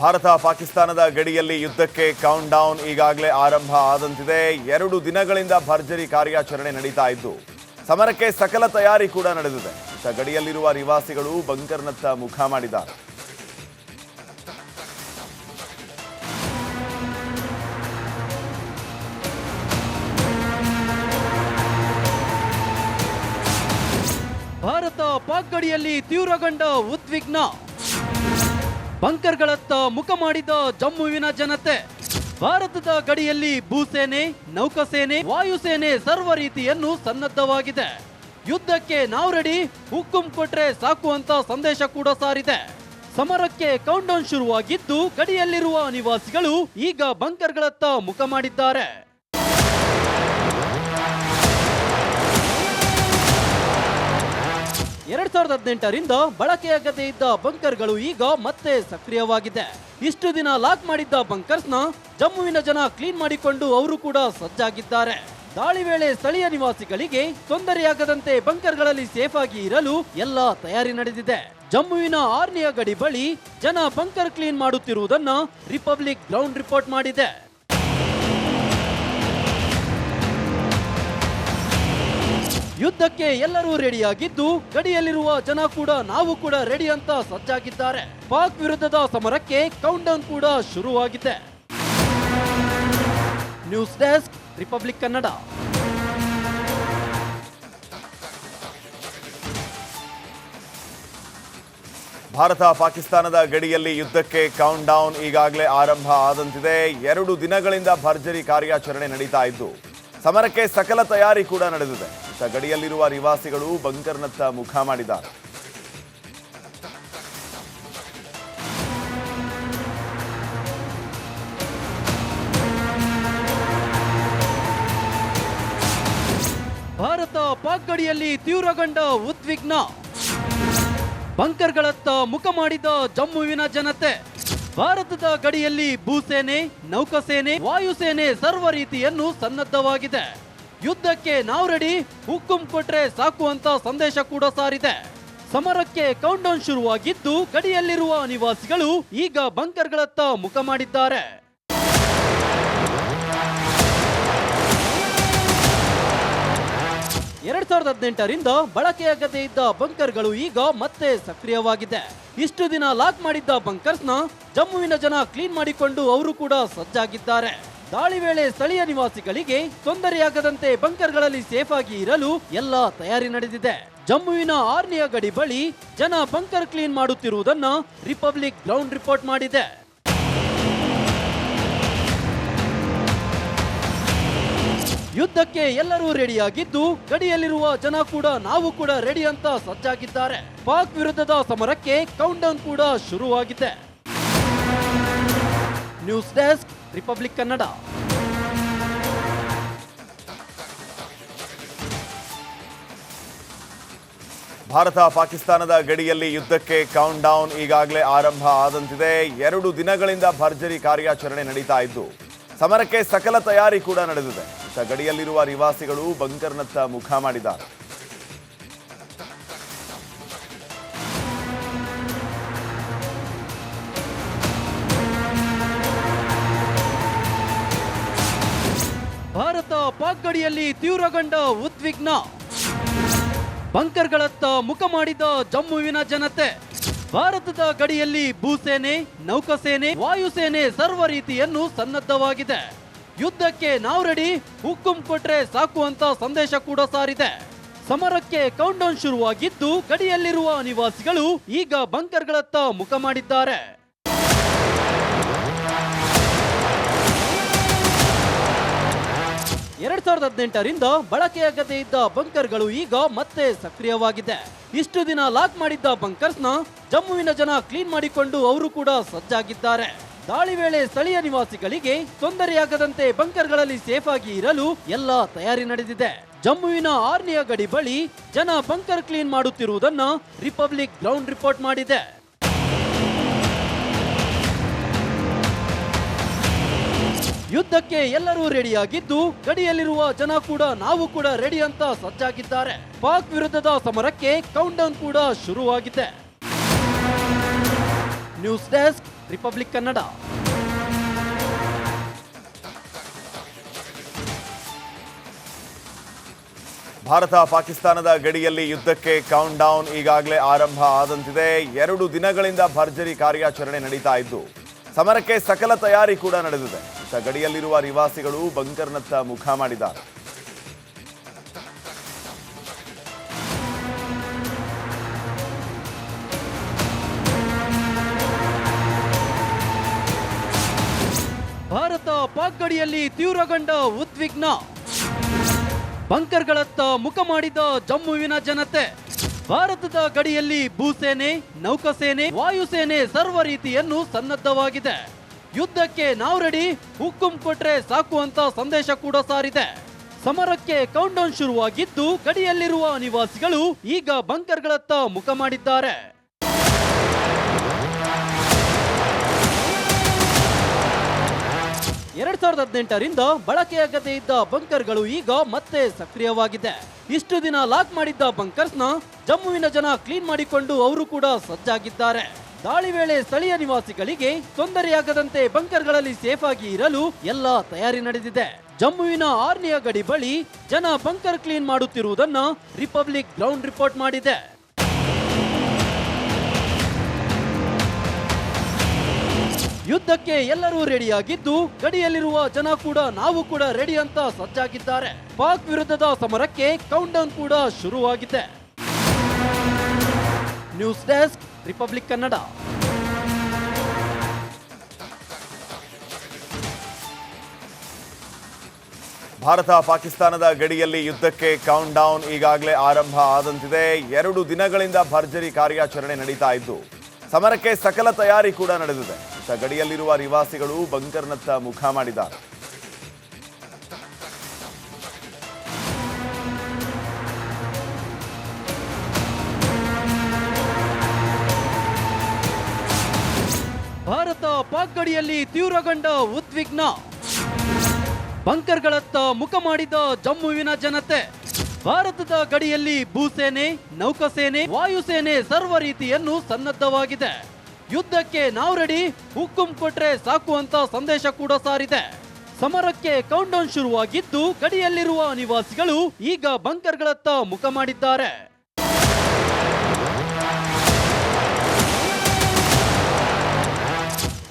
ಭಾರತ ಪಾಕಿಸ್ತಾನದ ಗಡಿಯಲ್ಲಿ ಯುದ್ಧಕ್ಕೆ ಕೌಂಟ್ ಡೌನ್ ಈಗಾಗಲೇ ಆರಂಭ ಆದಂತಿದೆ. ಎರಡು ದಿನಗಳಿಂದ ಭರ್ಜರಿ ಕಾರ್ಯಾಚರಣೆ ನಡೀತಾ ಇದ್ದು, ಸಮರಕ್ಕೆ ಸಕಲ ತಯಾರಿ ಕೂಡ ನಡೆದಿದೆ. ಗಡಿಯಲ್ಲಿರುವ ನಿವಾಸಿಗಳು ಬಂಕರ್ನತ್ತ ಮುಖ ಮಾಡಿದ್ದಾರೆ. ಭಾರತ ಪಾಕ್ ಗಡಿಯಲ್ಲಿ ತೀವ್ರಗೊಂಡ ಉದ್ವಿಗ್ನ. ಬಂಕರ್ಗಳತ್ತ ಮುಖ ಮಾಡಿದ ಜಮ್ಮುವಿನ ಜನತೆ. ಭಾರತದ ಗಡಿಯಲ್ಲಿ ಭೂಸೇನೆ, ನೌಕಾಸೇನೆ, ವಾಯುಸೇನೆ ಸರ್ವ ರೀತಿಯನ್ನು ಸನ್ನದ್ಧವಾಗಿದೆ. ಯುದ್ಧಕ್ಕೆ ನಾವು ರೆಡಿ ಹುಕ್ಕುಂ ಕೊಟ್ರೆ ಸಾಕು ಅಂತ ಸಂದೇಶ ಕೂಡ ಸಾರಿದೆ. ಸಮರಕ್ಕೆ ಕೌಂಟ್ ಡೌನ್ ಶುರುವಾಗಿದ್ದು ಗಡಿಯಲ್ಲಿರುವ ನಿವಾಸಿಗಳು ಈಗ ಬಂಕರ್ಗಳತ್ತ ಮುಖ ಮಾಡಿದ್ದಾರೆ. ಎರಡ್ ಸಾವಿರದ ಹದಿನೆಂಟರಿಂದ ಬಳಕೆಯಾಗದೇ ಇದ್ದ ಬಂಕರ್ಗಳು ಈಗ ಮತ್ತೆ ಸಕ್ರಿಯವಾಗಿದೆ. ಇಷ್ಟು ದಿನ ಲಾಕ್ ಮಾಡಿದ್ದ ಬಂಕರ್ಸ್ನ ಜಮ್ಮುವಿನ ಜನ ಕ್ಲೀನ್ ಮಾಡಿಕೊಂಡು ಅವರು ಕೂಡ ಸಜ್ಜಾಗಿದ್ದಾರೆ. ದಾಳಿ ವೇಳೆ ಸ್ಥಳೀಯ ನಿವಾಸಿಗಳಿಗೆ ತೊಂದರೆಯಾಗದಂತೆ ಬಂಕರ್ಗಳಲ್ಲಿ ಸೇಫ್ ಆಗಿ ಇರಲು ಎಲ್ಲ ತಯಾರಿ ನಡೆದಿದೆ. ಜಮ್ಮುವಿನ ಆರ್ನಿಯ ಗಡಿ ಬಳಿ ಜನ ಬಂಕರ್ ಕ್ಲೀನ್ ಮಾಡುತ್ತಿರುವುದನ್ನ ರಿಪಬ್ಲಿಕ್ ಗ್ರೌಂಡ್ ರಿಪೋರ್ಟ್ ಮಾಡಿದೆ. ಯುದ್ಧಕ್ಕೆ ಎಲ್ಲರೂ ರೆಡಿಯಾಗಿದ್ದು, ಗಡಿಯಲ್ಲಿರುವ ಜನ ಕೂಡ ನಾವು ಕೂಡ ರೆಡಿ ಅಂತ ಸಜ್ಜಾಗಿದ್ದಾರೆ. ಪಾಕ್ ವಿರುದ್ಧದ ಸಮರಕ್ಕೆ ಕೌಂಟ್ ಡೌನ್ ಕೂಡ ಶುರುವಾಗಿದೆ. News desk, republic Kannada. Bharat ಪಾಕಿಸ್ತಾನದ ಗಡಿಯಲ್ಲಿ ಯುದ್ಧಕ್ಕೆ ಕೌಂಟ್ ಡೌನ್ ಈಗಾಗಲೇ ಆರಂಭ ಆದಂತಿದೆ. ಎರಡು ದಿನಗಳಿಂದ ಭರ್ಜರಿ ಕಾರ್ಯಾಚರಣೆ ನಡೀತಾ ಇದ್ದು, ಸಮರಕ್ಕೆ ಸಕಲ ತಯಾರಿ ಕೂಡ ನಡೆದಿದೆ. ಇತ್ತ ಗಡಿಯಲ್ಲಿರುವ ನಿವಾಸಿಗಳು ಬಂಕರ್ನತ್ತ ಮುಖ ಮಾಡಿದ್ದಾರೆ. ಭಾರತ ಪಾಕ್ ಗಡಿಯಲ್ಲಿ ತೀವ್ರಗೊಂಡ ಉದ್ವಿಗ್ನ. ಬಂಕರ್ಗಳತ್ತ ಮುಖ ಮಾಡಿದ ಜಮ್ಮುವಿನ ಜನತೆ. ಭಾರತದ ಗಡಿಯಲ್ಲಿ ಭೂಸೇನೆ, ನೌಕಾಸೇನೆ, ವಾಯುಸೇನೆ ಸರ್ವ ರೀತಿಯನ್ನು ಸನ್ನದ್ಧವಾಗಿದೆ. ಯುದ್ಧಕ್ಕೆ ನಾವು ರೆಡಿ ಹುಕ್ಕುಂ ಕೊಟ್ರೆ ಸಾಕು ಅಂತ ಸಂದೇಶ ಕೂಡ ಸಾರಿದೆ. ಸಮರಕ್ಕೆ ಕೌಂಟ್ ಡೌನ್ ಶುರುವಾಗಿದ್ದು, ಗಡಿಯಲ್ಲಿರುವ ನಿವಾಸಿಗಳು ಈಗ ಬಂಕರ್ಗಳತ್ತ ಮುಖ ಮಾಡಿದ್ದಾರೆ. ಎರಡ್ ಸಾವಿರದ ಹದಿನೆಂಟರಿಂದ ಬಳಕೆಯಾಗದೇ ಇದ್ದ ಬಂಕರ್ಗಳು ಈಗ ಮತ್ತೆ ಸಕ್ರಿಯವಾಗಿದೆ. ಇಷ್ಟು ದಿನ ಲಾಕ್ ಮಾಡಿದ್ದ ಬಂಕರ್ಸ್ನ ಜಮ್ಮುವಿನ ಜನ ಕ್ಲೀನ್ ಮಾಡಿಕೊಂಡು ಅವರು ಕೂಡ ಸಜ್ಜಾಗಿದ್ದಾರೆ. ದಾಳಿ ವೇಳೆ ಸ್ಥಳೀಯ ನಿವಾಸಿಗಳಿಗೆ ತೊಂದರೆಯಾಗದಂತೆ ಬಂಕರ್ಗಳಲ್ಲಿ ಸೇಫ್ ಆಗಿ ಇರಲು ಎಲ್ಲ ತಯಾರಿ ನಡೆದಿದೆ. ಜಮ್ಮುವಿನ ಆರ್ನಿಯ ಗಡಿ ಬಳಿ ಜನ ಬಂಕರ್ ಕ್ಲೀನ್ ಮಾಡುತ್ತಿರುವುದನ್ನ ರಿಪಬ್ಲಿಕ್ ಗ್ರೌಂಡ್ ರಿಪೋರ್ಟ್ ಮಾಡಿದೆ. ಯುದ್ಧಕ್ಕೆ ಎಲ್ಲರೂ ರೆಡಿಯಾಗಿದ್ದು, ಗಡಿಯಲ್ಲಿರುವ ಜನ ಕೂಡ ನಾವು ಕೂಡ ರೆಡಿ ಅಂತ ಸಜ್ಜಾಗಿದ್ದಾರೆ. ಪಾಕ್ ವಿರುದ್ಧದ ಸಮರಕ್ಕೆ ಕೌಂಟ್ ಡೌನ್ ಕೂಡ ಶುರುವಾಗಿದೆ. News desk republic Kannada Bharat ಪಾಕಿಸ್ತಾನದ ಗಡಿಯಲ್ಲಿ ಯುದ್ಧಕ್ಕೆ ಕೌಂಟ್ ಡೌನ್ ಈಗಾಗಲೇ ಆರಂಭ ಆದಂತಿದೆ. ಎರಡು ದಿನಗಳಿಂದ ಭರ್ಜರಿ ಕಾರ್ಯಾಚರಣೆ ನಡೀತಾ ಇದ್ದು, ಸಮರಕ್ಕೆ ಸಕಲ ತಯಾರಿ ಕೂಡ ನಡೆದಿದೆ. ಗಡಿಯಲ್ಲಿರುವ ನಿವಾಸಿಗಳು ಬಂಕರ್ನತ್ತ ಮುಖ ಮಾಡಿದ್ದಾರೆ. ಪಾಕ್ ಗಡಿಯಲ್ಲಿ ತೀವ್ರಗೊಂಡ ಉದ್ವಿಗ್ನ. ಬಂಕರ್ಗಳತ್ತ ಮುಖ ಮಾಡಿದ ಜಮ್ಮುವಿನ ಜನತೆ. ಭಾರತದ ಗಡಿಯಲ್ಲಿ ಭೂಸೇನೆ, ನೌಕಾಸೇನೆ, ವಾಯುಸೇನೆ ಸರ್ವ ರೀತಿಯನ್ನು ಸನ್ನದ್ಧವಾಗಿದೆ. ಯುದ್ಧಕ್ಕೆ ನಾವು ರೆಡಿ ಹುಕ್ಕುಂ ಕೊಟ್ರೆ ಸಾಕು ಅಂತ ಸಂದೇಶ ಕೂಡ ಸಾರಿದೆ. ಸಮರಕ್ಕೆ ಕೌಂಟ್ ಡೌನ್ ಶುರುವಾಗಿದ್ದು ಗಡಿಯಲ್ಲಿರುವ ನಿವಾಸಿಗಳು ಈಗ ಬಂಕರ್ಗಳತ್ತ ಮುಖ ಮಾಡಿದ್ದಾರೆ. ಎರಡ್ ಸಾವಿರದ ಹದಿನೆಂಟರಿಂದ ಬಳಕೆಯಾಗದೇ ಇದ್ದ ಬಂಕರ್ಗಳು ಈಗ ಮತ್ತೆ ಸಕ್ರಿಯವಾಗಿದೆ. ಇಷ್ಟು ದಿನ ಲಾಕ್ ಮಾಡಿದ್ದ ಬಂಕರ್ಸ್ನ ಜಮ್ಮುವಿನ ಜನ ಕ್ಲೀನ್ ಮಾಡಿಕೊಂಡು ಅವರು ಕೂಡ ಸಜ್ಜಾಗಿದ್ದಾರೆ. ದಾಳಿ ವೇಳೆ ಸ್ಥಳೀಯ ನಿವಾಸಿಗಳಿಗೆ ತೊಂದರೆಯಾಗದಂತೆ ಬಂಕರ್ಗಳಲ್ಲಿ ಸೇಫ್ ಆಗಿ ಇರಲು ಎಲ್ಲ ತಯಾರಿ ನಡೆದಿದೆ. ಜಮ್ಮುವಿನ ಆರ್ನಿಯ ಗಡಿ ಬಳಿ ಜನ ಬಂಕರ್ ಕ್ಲೀನ್ ಮಾಡುತ್ತಿರುವುದನ್ನ ರಿಪಬ್ಲಿಕ್ ಗ್ರೌಂಡ್ ರಿಪೋರ್ಟ್ ಮಾಡಿದೆ. ಯುದ್ಧಕ್ಕೆ ಎಲ್ಲರೂ ರೆಡಿಯಾಗಿದ್ದು, ಗಡಿಯಲ್ಲಿರುವ ಜನ ಕೂಡ ನಾವು ಕೂಡ ರೆಡಿ ಅಂತ ಸಜ್ಜಾಗಿದ್ದಾರೆ. ಪಾಕ್ ವಿರುದ್ಧದ ಸಮರಕ್ಕೆ ಕೌಂಟ್ ಡೌನ್ ಕೂಡ ಶುರುವಾಗಿದೆ. News desk republic Kannada Bharat ಪಾಕಿಸ್ತಾನದ ಗಡಿಯಲ್ಲಿ ಯುದ್ಧಕ್ಕೆ ಕೌಂಟ್ ಡೌನ್ ಈಗಾಗಲೇ ಆರಂಭ ಆದಂತಿದೆ. ಎರಡು ದಿನಗಳಿಂದ ಭರ್ಜರಿ ಕಾರ್ಯಾಚರಣೆ ನಡೀತಾ ಇದ್ದು, ಸಮರಕ್ಕೆ ಸಕಲ ತಯಾರಿ ಕೂಡ ನಡೆದಿದೆ. ಇತ್ತ ಗಡಿಯಲ್ಲಿರುವ ನಿವಾಸಿಗಳು ಬಂಕರ್ನತ್ತ ಮುಖ ಮಾಡಿದ್ದಾರೆ. ಭಾರತ ಪಾಕ್ ಗಡಿಯಲ್ಲಿ ತೀವ್ರಗೊಂಡ ಉದ್ವಿಗ್ನ. ಬಂಕರ್ಗಳತ್ತ ಮುಖ ಮಾಡಿದ ಜಮ್ಮುವಿನ ಜನತೆ. ಭಾರತದ ಗಡಿಯಲ್ಲಿ ಭೂಸೇನೆ, ನೌಕಾಸೇನೆ, ವಾಯುಸೇನೆ ಸರ್ವ ರೀತಿಯನ್ನು ಸನ್ನದ್ಧವಾಗಿದೆ. ಯುದ್ಧಕ್ಕೆ ನಾವು ರೆಡಿ ಹುಕ್ಕುಂ ಕೊಟ್ರೆ ಸಾಕು ಅಂತ ಸಂದೇಶ ಕೂಡ ಸಾರಿದೆ. ಸಮರಕ್ಕೆ ಕೌಂಟೌನ್ ಶುರುವಾಗಿದ್ದು, ಗಡಿಯಲ್ಲಿರುವ ನಿವಾಸಿಗಳು ಈಗ ಬಂಕರ್ಗಳತ್ತ ಮುಖ ಮಾಡಿದ್ದಾರೆ. ಎರಡ್ ಸಾವಿರದ ಹದಿನೆಂಟರಿಂದ ಬಳಕೆಯಾಗದೇ ಇದ್ದ ಬಂಕರ್ಗಳು ಈಗ ಮತ್ತೆ ಸಕ್ರಿಯವಾಗಿದೆ. ಇಷ್ಟು ದಿನ ಲಾಕ್ ಮಾಡಿದ್ದ ಬಂಕರ್ಸ್ನ ಜಮ್ಮುವಿನ ಜನ ಕ್ಲೀನ್ ಮಾಡಿಕೊಂಡು ಅವರು ಕೂಡ ಸಜ್ಜಾಗಿದ್ದಾರೆ. ದಾಳಿ ವೇಳೆ ಸ್ಥಳೀಯ ನಿವಾಸಿಗಳಿಗೆ ತೊಂದರೆಯಾಗದಂತೆ ಬಂಕರ್ಗಳಲ್ಲಿ ಸೇಫ್ ಆಗಿ ಇರಲು ಎಲ್ಲ ತಯಾರಿ ನಡೆದಿದೆ. ಜಮ್ಮುವಿನ ಆರ್ನಿಯ ಗಡಿ ಬಳಿ ಜನ ಬಂಕರ್ ಕ್ಲೀನ್ ಮಾಡುತ್ತಿರುವುದನ್ನು ರಿಪಬ್ಲಿಕ್ ಗ್ರೌಂಡ್ ರಿಪೋರ್ಟ್ ಮಾಡಿದೆ. ಯುದ್ಧಕ್ಕೆ ಎಲ್ಲರೂ ರೆಡಿಯಾಗಿದ್ದು, ಗಡಿಯಲ್ಲಿರುವ ಜನ ಕೂಡ ನಾವು ಕೂಡ ರೆಡಿ ಅಂತ ಸಜ್ಜಾಗಿದ್ದಾರೆ. ಪಾಕ್ ವಿರುದ್ಧದ ಸಮರಕ್ಕೆ ಕೌಂಟ್ ಡೌನ್ ಕೂಡ ಶುರುವಾಗಿದೆ. News desk republic Kannada Bharat ಪಾಕಿಸ್ತಾನದ ಗಡಿಯಲ್ಲಿ ಯುದ್ಧಕ್ಕೆ ಕೌಂಟ್ ಡೌನ್ ಈಗಾಗಲೇ ಆರಂಭ ಆದಂತಿದೆ. ಎರಡು ದಿನಗಳಿಂದ ಭರ್ಜರಿ ಕಾರ್ಯಾಚರಣೆ ನಡೀತಾ ಇದ್ದು, ಸಮರಕ್ಕೆ ಸಕಲ ತಯಾರಿ ಕೂಡ ನಡೆದಿದೆ. ಗಡಿಯಲ್ಲಿರುವ ನಿವಾಸಿಗಳು ಬಂಕರ್ನತ್ತ ಮುಖ ಮಾಡಿದ್ದಾರೆ. ಪಾಕ್ ಗಡಿಯಲ್ಲಿ ತೀವ್ರಗೊಂಡ ಉದ್ವಿಗ್ನ. ಬಂಕರ್ಗಳತ್ತ ಮುಖ ಮಾಡಿದ ಜಮ್ಮುವಿನ ಜನತೆ. ಭಾರತದ ಗಡಿಯಲ್ಲಿ ಭೂಸೇನೆ, ನೌಕಾಸೇನೆ, ವಾಯುಸೇನೆ ಸರ್ವ ರೀತಿಯನ್ನು ಸನ್ನದ್ಧವಾಗಿದೆ. ಯುದ್ಧಕ್ಕೆ ನಾವು ರೆಡಿ ಹುಕ್ಕುಂ ಕೊಟ್ರೆ ಸಾಕು ಅಂತ ಸಂದೇಶ ಕೂಡ ಸಾರಿದೆ. ಸಮರಕ್ಕೆ ಕೌಂಟೌನ್ ಶುರುವಾಗಿದ್ದು, ಗಡಿಯಲ್ಲಿರುವ ನಿವಾಸಿಗಳು ಈಗ ಬಂಕರ್ಗಳತ್ತ ಮುಖ ಮಾಡಿದ್ದಾರೆ.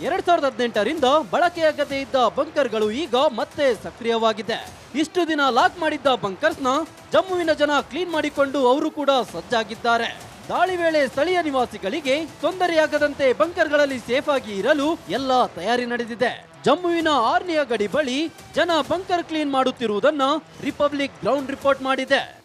ಎರಡ್ ಸಾವಿರದ ಹದಿನೆಂಟರಿಂದ ಬಳಕೆಯಾಗದೇ ಇದ್ದ ಬಂಕರ್ಗಳು ಈಗ ಮತ್ತೆ ಸಕ್ರಿಯವಾಗಿದೆ. ಇಷ್ಟು ದಿನ ಲಾಕ್ ಮಾಡಿದ್ದ ಬಂಕರ್ಸ್ನ ಜಮ್ಮುವಿನ ಜನ ಕ್ಲೀನ್ ಮಾಡಿಕೊಂಡು ಅವರು ಕೂಡ ಸಜ್ಜಾಗಿದ್ದಾರೆ. ದಾಳಿ ವೇಳೆ ಸ್ಥಳೀಯ ನಿವಾಸಿಗಳಿಗೆ ತೊಂದರೆಯಾಗದಂತೆ ಬಂಕರ್ಗಳಲ್ಲಿ ಸೇಫ್ ಆಗಿ ಇರಲು ಎಲ್ಲ ತಯಾರಿ ನಡೆದಿದೆ. ಜಮ್ಮುವಿನ ಆರ್ನಿಯ ಗಡಿ ಬಳಿ ಜನ ಬಂಕರ್ ಕ್ಲೀನ್ ಮಾಡುತ್ತಿರುವುದನ್ನ ರಿಪಬ್ಲಿಕ್ ಗ್ರೌಂಡ್ ರಿಪೋರ್ಟ್ ಮಾಡಿದೆ.